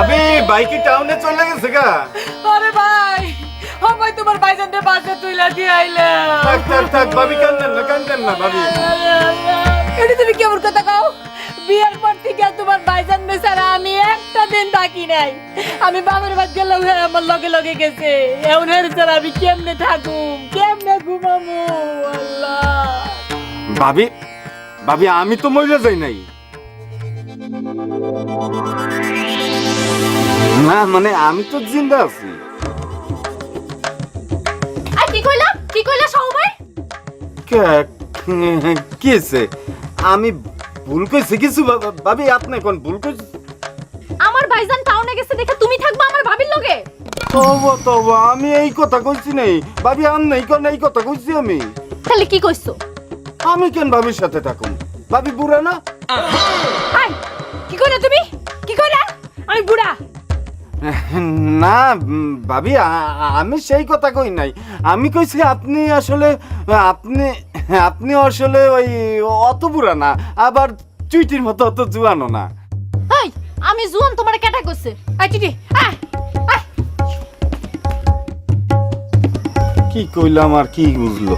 ভাবি বাইকে টাউনে চলে গেছে গা। আরে ভাই আমায় তোমার ভাইজানদের বাসে তুইলা দিয়ে আইলাম থাক থাক থাক ভাবি কান্দেন না কান্দেন না ভাবি। এটা তুমি কেমন কথা কও? বিয়ের পর থেকে তোমার ভাইজান ছাড়া আমি একটা দিন থাকি নাই। আমি বাবার বাদ গেলাম হ্যাঁ আমার লগে লগে গেছে। এমন ছাড়া আমি কেমনে থাকুম? কেমনে ঘুমামু? আল্লাহ। ভাবি ভাবি আমি তো মরে যাই নাই। মানে আমি তো জিন্দা আছি। আর কি কইলা? কি কইলা সবাই কে- হয়েছে আমি ভুল কইছি কিছু ভাবি আপনি কোন ভুল কইছি আমার ভাইজান টাউনে গেছে দেখে তুমি থাকবা আমার ভাবির লগে। তবু তবু আমি এই কথা কইছি নাই। ভাবি আম নাই কোন এই কথা কইছি আমি। তাহলে কি কইছো? আমি কেন ভাবির সাথে থাকুন ভাবি বুড়া না? কি করে তুমি? কি করে আমি বুড়া। না ভাবি আমি সেই কথা কই নাই। আমি কইছি আপনি আসলে আপনি আপনি আসলে ওই অত বুড়া না আবার চুইটির মতো অত জুয়ানো না। এই আমি জুয়ান তোমার কেটা কইছে? আই আয় কি কইলাম আর কি বুঝলো?